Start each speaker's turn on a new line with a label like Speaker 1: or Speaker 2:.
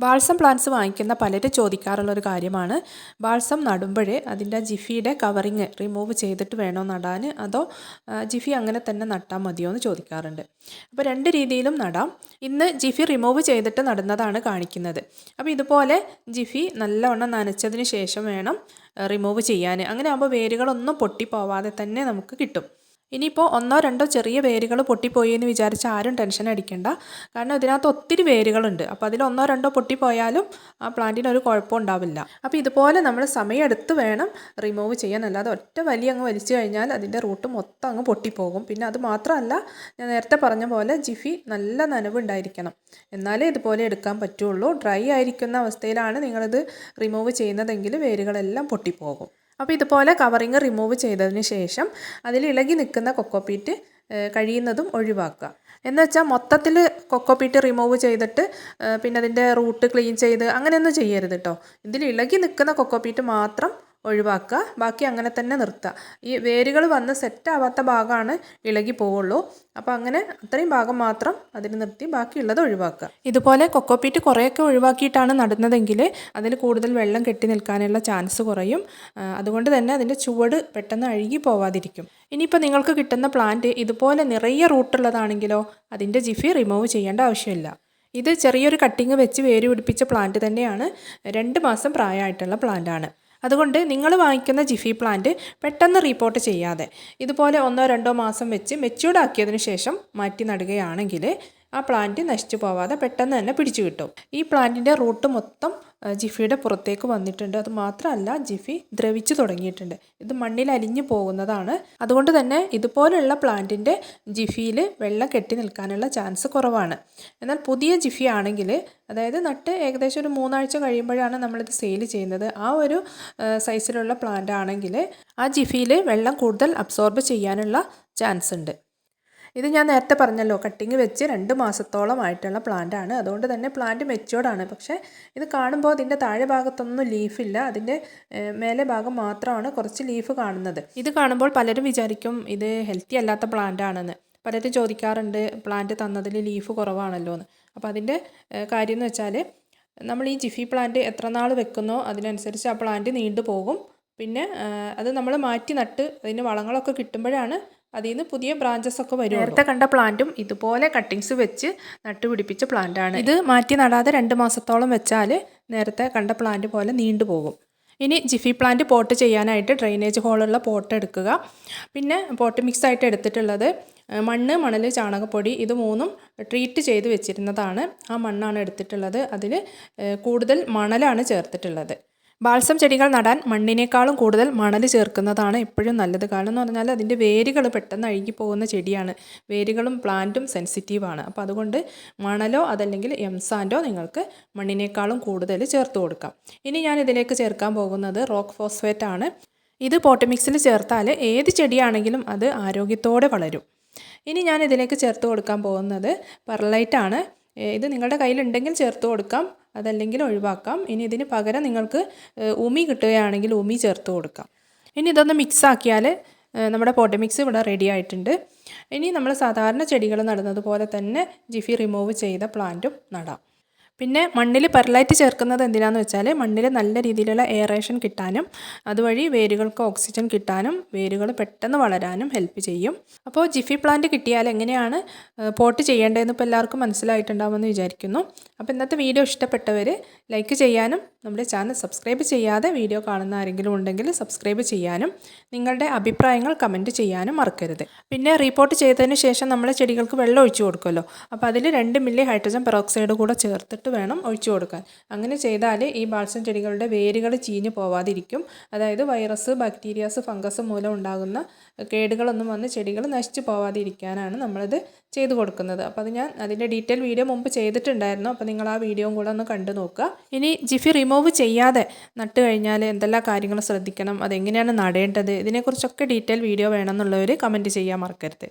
Speaker 1: Balsam plants വാങ്ങിക്കുന്ന പലരും ചോദിക്കാറുള്ളൊരു കാര്യമാണ്. ബാൾസം നടുമ്പോഴേ അതിന്റെ ജിഫിയുടെ കവറിങ് റിമൂവ് ചെയ്തിട്ട് വേണോ നടാൻ അതോ ജിഫി അങ്ങനെ തന്നെ നട്ടാൽ മതിയോ എന്ന് ചോദിക്കാറുണ്ട്. അപ്പോൾ രണ്ട് രീതിയിലും നടാം. ഇന്ന് ജിഫി റിമൂവ് ചെയ്തിട്ട് നടുന്നതാണ് കാണിക്കുന്നത്. അപ്പോൾ ഇതുപോലെ ജിഫി നല്ലവണ്ണം നനച്ചതിന് ശേഷം വേണം റിമൂവ് ചെയ്യാൻ അങ്ങനെ ആകുമ്പോൾ വേരുകളൊന്നും പൊട്ടിപ്പോവാതെ തന്നെ നമുക്ക് കിട്ടും. ഇനിയിപ്പോൾ ഒന്നോ രണ്ടോ ചെറിയ വേരുകൾ പൊട്ടിപ്പോയി എന്ന് വിചാരിച്ച് ആരും ടെൻഷൻ അടിക്കണ്ട. കാരണം ഇതിനകത്ത് ഒത്തിരി വേരുകളുണ്ട്. അപ്പോൾ അതിൽ ഒന്നോ രണ്ടോ പൊട്ടിപ്പോയാലും ആ പ്ലാന്റിന് ഒരു കുഴപ്പം ഉണ്ടാവില്ല. അപ്പോൾ ഇതുപോലെ നമ്മൾ സമയമെടുത്ത് വേണം റിമൂവ് ചെയ്യാൻ. അല്ലാതെ ഒറ്റ വലിയ അങ്ങ് വലിച്ചു കഴിഞ്ഞാൽ അതിന്റെ റൂട്ട് മൊത്തം അങ്ങ് പൊട്ടിപ്പോകും. പിന്നെ അത് മാത്രമല്ല ഞാൻ നേരത്തെ പറഞ്ഞ പോലെ ജിഫി നല്ല നനവ് ഉണ്ടായിരിക്കണം. എന്നാലേ ഇതുപോലെ എടുക്കാൻ പറ്റുള്ളൂ. ഡ്രൈ ആയിരിക്കുന്ന അവസ്ഥയിലാണ് നിങ്ങളിത് റിമൂവ് ചെയ്യുന്നതെങ്കിൽ വേരുകളെല്ലാം പൊട്ടിപ്പോകും. അപ്പോൾ ഇതുപോലെ കവറിങ് റിമൂവ് ചെയ്തതിന് ശേഷം അതിൽ ഇളകി നിൽക്കുന്ന കൊക്കോപ്പീറ്റ് കഴിയുന്നതും ഒഴിവാക്കുക. എന്ന് വെച്ചാൽ മൊത്തത്തിൽ കൊക്കോപ്പീറ്റ് റിമൂവ് ചെയ്തിട്ട് പിന്നെ അതിന്റെ റൂട്ട് ക്ലീൻ ചെയ്ത് അങ്ങനെയൊന്നും ചെയ്യരുത് കേട്ടോ ഇതിൽ ഇളകി നിൽക്കുന്ന കൊക്കോപ്പീറ്റ് മാത്രം ഒഴിവാക്കുക. ബാക്കി അങ്ങനെ തന്നെ നിർത്തുക. ഈ വേരുകൾ വന്ന് സെറ്റാവാത്ത ഭാഗമാണ് ഇളകി പോവുള്ളൂ. അപ്പോൾ അങ്ങനെ അത്രയും ഭാഗം മാത്രം അതിൽ നിർത്തി ബാക്കിയുള്ളത് ഒഴിവാക്കുക. ഇതുപോലെ കൊക്കോപ്പീറ്റ് കുറേയൊക്കെ ഒഴിവാക്കിയിട്ടാണ് നടുന്നതെങ്കിൽ അതിൽ കൂടുതൽ വെള്ളം കെട്ടി നിൽക്കാനുള്ള ചാൻസ് കുറയും. അതുകൊണ്ട് തന്നെ അതിന്റെ ചുവട് പെട്ടെന്ന് അഴുകി പോവാതിരിക്കും. ഇനിയിപ്പോൾ നിങ്ങൾക്ക് കിട്ടുന്ന പ്ലാന്റ് ഇതുപോലെ നിറയെ റൂട്ടുള്ളതാണെങ്കിലോ അതിന്റെ ജിഫി റിമൂവ് ചെയ്യേണ്ട ആവശ്യമില്ല. ഇത് ചെറിയൊരു കട്ടിങ് വെച്ച് വേര് പിടിപ്പിച്ച പ്ലാന്റ് തന്നെയാണ്. രണ്ട് മാസം പ്രായമായിട്ടുള്ള പ്ലാന്റാണ്. അതുകൊണ്ട് നിങ്ങൾ വാങ്ങിക്കുന്ന ജിഫി പ്ലാന്റ് പെട്ടെന്ന് റീപ്പോർട്ട് ചെയ്യാതെ ഇതുപോലെ ഒന്നോ രണ്ടോ മാസം വെച്ച് മെച്യൂർഡ് ആക്കിയതിന് ശേഷം മാറ്റി നടുകയാണെങ്കിൽ ആ പ്ലാന്റ് നശിച്ചു പോവാതെ പെട്ടെന്ന് തന്നെ പിടിച്ചു കിട്ടും. ഈ പ്ലാന്റിന്റെ റൂട്ട് മൊത്തം ജിഫിയുടെ പുറത്തേക്ക് വന്നിട്ടുണ്ട്. അത് മാത്രമല്ല ജിഫി ദ്രവിച്ചു തുടങ്ങിയിട്ടുണ്ട്. ഇത് മണ്ണിൽ അലിഞ്ഞു പോകുന്നതാണ്. അതുകൊണ്ട് തന്നെ ഇതുപോലുള്ള പ്ലാന്റിന്റെ ജിഫിയിൽ വെള്ളം കെട്ടി നിൽക്കാനുള്ള ചാൻസ് കുറവാണ്. എന്നാൽ പുതിയ ജിഫി ആണെങ്കിൽ അതായത് നട്ട് ഏകദേശം ഒരു മൂന്നാഴ്ച കഴിയുമ്പോഴാണ് നമ്മളിത് സെയിൽ ചെയ്യുന്നത്. ആ ഒരു സൈസിലുള്ള പ്ലാന്റ് ആണെങ്കിൽ ആ ജിഫിയിൽ വെള്ളം കൂടുതൽ അബ്സോർബ് ചെയ്യാനുള്ള ചാൻസ് ഉണ്ട്. ഇത് ഞാൻ നേരത്തെ പറഞ്ഞല്ലോ കട്ടിങ് വെച്ച് രണ്ട് മാസത്തോളം ആയിട്ടുള്ള പ്ലാന്റ് ആണ്. അതുകൊണ്ട് തന്നെ പ്ലാന്റ് മെച്ചോർഡാണ് പക്ഷേ ഇത് കാണുമ്പോൾ അതിന്റെ താഴെ ഭാഗത്തൊന്നും ലീഫില്ല അതിന്റെ മേലെ ഭാഗം മാത്രമാണ് കുറച്ച് ലീഫ് കാണുന്നത്. ഇത് കാണുമ്പോൾ പലരും വിചാരിക്കും ഇത് ഹെൽത്തി അല്ലാത്ത പ്ലാന്റ് ആണെന്ന്. പലരും ചോദിക്കാറുണ്ട് പ്ലാന്റ് തന്നതിൽ ലീഫ് കുറവാണല്ലോ എന്ന്. അപ്പോൾ അതിന്റെ കാര്യം എന്ന് വെച്ചാൽ നമ്മൾ ഈ ജിഫി പ്ലാന്റ് എത്ര നാൾ വെക്കുന്നോ അതിനനുസരിച്ച് ആ പ്ലാന്റ് നീണ്ടു പോകും പിന്നെ അത് നമ്മൾ മാറ്റി നട്ട് അതിന് വളങ്ങളൊക്കെ കിട്ടുമ്പോഴാണ് അതിൽ നിന്ന് പുതിയ ബ്രാഞ്ചസ് ഒക്കെ വരും നേരത്തെ കണ്ട പ്ലാന്റും ഇതുപോലെ കട്ടിങ്സ് വെച്ച് നട്ടുപിടിപ്പിച്ച പ്ലാന്റ് ആണ്. ഇത് മാറ്റി നടാതെ രണ്ട് മാസത്തോളം വെച്ചാൽ നേരത്തെ കണ്ട പ്ലാന്റ് പോലെ നീണ്ടുപോകും ഇനി ജിഫി പ്ലാന്റ് പോട്ട് ചെയ്യാനായിട്ട് ഡ്രെയിനേജ് ഹോളുള്ള പോട്ട് എടുക്കുക. പിന്നെ പോട്ട് മിക്സ് ആയിട്ട് എടുത്തിട്ടുള്ളത് മണ്ണ് മണൽ ചാണകപ്പൊടി ഇത് മൂന്നും ട്രീറ്റ് ചെയ്ത് വെച്ചിരുന്നതാണ്. ആ മണ്ണാണ് എടുത്തിട്ടുള്ളത്. അതിൽ കൂടുതൽ മണലാണ് ചേർത്തിട്ടുള്ളത്. ബാൾസം ചെടികൾ നടാൻ മണ്ണിനേക്കാളും കൂടുതൽ മണൽ ചേർക്കുന്നതാണ് എപ്പോഴും നല്ലത്. കാരണം എന്ന് പറഞ്ഞാൽ അതിന്റെ വേരുകൾ പെട്ടെന്ന് അഴുകി പോകുന്ന ചെടിയാണ്. വേരുകളും പ്ലാന്റും സെൻസിറ്റീവാണ് അപ്പോൾ അതുകൊണ്ട് മണലോ അതല്ലെങ്കിൽ എംസാൻഡോ നിങ്ങൾക്ക് മണ്ണിനേക്കാളും കൂടുതൽ ചേർത്ത് കൊടുക്കാം. ഇനി ഞാൻ ഇതിലേക്ക് ചേർക്കാൻ പോകുന്നത് റോക്ക് ഫോസ്ഫേറ്റ് ആണ്. ഇത് പോട്ടമിക്സിൽ ചേർത്താൽ ഏത് ചെടിയാണെങ്കിലും അത് ആരോഗ്യത്തോടെ വളരും. ഇനി ഞാൻ ഇതിലേക്ക് ചേർത്ത് കൊടുക്കാൻ പോകുന്നത് പെർലൈറ്റ് ആണ്. ഇത് നിങ്ങളുടെ കയ്യിലുണ്ടെങ്കിൽ ചേർത്ത് കൊടുക്കാം. അതല്ലെങ്കിൽ ഒഴിവാക്കാം. ഇനി ഇതിന് പകരം നിങ്ങൾക്ക് ഉമി കിട്ടുകയാണെങ്കിൽ ഉമി ചേർത്ത് കൊടുക്കാം. ഇനി ഇതൊന്ന് മിക്സ് ആക്കിയാൽ നമ്മുടെ പോട്ട് മിക്സ് ഇവിടെ റെഡി ആയിട്ടുണ്ട്. ഇനി നമ്മൾ സാധാരണ ചെടികൾ നടുന്നത് പോലെ തന്നെ ജിഫി റിമൂവ് ചെയ്ത പ്ലാന്റും നടാം. പിന്നെ മണ്ണിൽ പെർലൈറ്റ് ചേർക്കുന്നത് എന്തിനാണെന്ന് വെച്ചാൽ മണ്ണിൽ നല്ല രീതിയിലുള്ള എയറേഷൻ കിട്ടാനും അതുവഴി വേരുകൾക്ക് ഓക്സിജൻ കിട്ടാനും വേരുകൾ പെട്ടെന്ന് വളരാനും ഹെൽപ്പ് ചെയ്യും. അപ്പോൾ ജിഫി പ്ലാന്റ് കിട്ടിയാൽ എങ്ങനെയാണ് പോട്ട് ചെയ്യേണ്ടതെന്ന് ഇപ്പോൾ എല്ലാവർക്കും മനസ്സിലായിട്ടുണ്ടാവുമെന്ന് വിചാരിക്കുന്നു. അപ്പോൾ ഇന്നത്തെ വീഡിയോ ഇഷ്ടപ്പെട്ടവർ ലൈക്ക് ചെയ്യാനും നമ്മുടെ ചാനൽ സബ്സ്ക്രൈബ് ചെയ്യാതെ വീഡിയോ കാണുന്ന ആരെങ്കിലും ഉണ്ടെങ്കിൽ സബ്സ്ക്രൈബ് ചെയ്യാനും നിങ്ങളുടെ അഭിപ്രായങ്ങൾ കമന്റ് ചെയ്യാനും മറക്കരുത്. പിന്നെ റിപ്പോർട്ട് ചെയ്തതിന് ശേഷം നമ്മൾ ചെടികൾക്ക് വെള്ളം ഒഴിച്ചു കൊടുക്കുമല്ലോ. അപ്പോൾ അതിൽ രണ്ട് മില്ലി ഹൈഡ്രജൻ പെറോക്സൈഡ് കൂടെ ചേർത്തിട്ട് വേണം ഒഴിച്ചു കൊടുക്കാൻ. അങ്ങനെ ചെയ്താൽ ഈ ബാൾസം ചെടികളുടെ വേരുകൾ ചീഞ്ഞു പോവാതിരിക്കും. അതായത് വൈറസ് ബാക്ടീരിയാസ് ഫംഗസ് മൂലം ഉണ്ടാകുന്ന കേടുകളൊന്നും വന്ന് ചെടികൾ നശിച്ചു പോവാതിരിക്കാനാണ് നമ്മളിത് ചെയ്തു കൊടുക്കുന്നത്. അപ്പോൾ അത് ഞാൻ അതിന്റെ ഡീറ്റെയിൽ വീഡിയോ മുമ്പ് ചെയ്തിട്ടുണ്ടായിരുന്നു. അപ്പോൾ നിങ്ങൾ ആ വീഡിയോയും കൂടെ ഒന്ന് കണ്ടു നോക്കുക. ഇനി ജിഫി റിമൂവ് ചെയ്യാതെ നട്ട് കഴിഞ്ഞാൽ എന്തെല്ലാം കാര്യങ്ങൾ ശ്രദ്ധിക്കണം അതെങ്ങനെയാണ് നടേണ്ടത് ഇതിനെക്കുറിച്ചൊക്കെ ഡീറ്റെയിൽ വീഡിയോ വേണമെന്നുള്ളവർ കമന്റ് ചെയ്യാൻ മറക്കരുത്.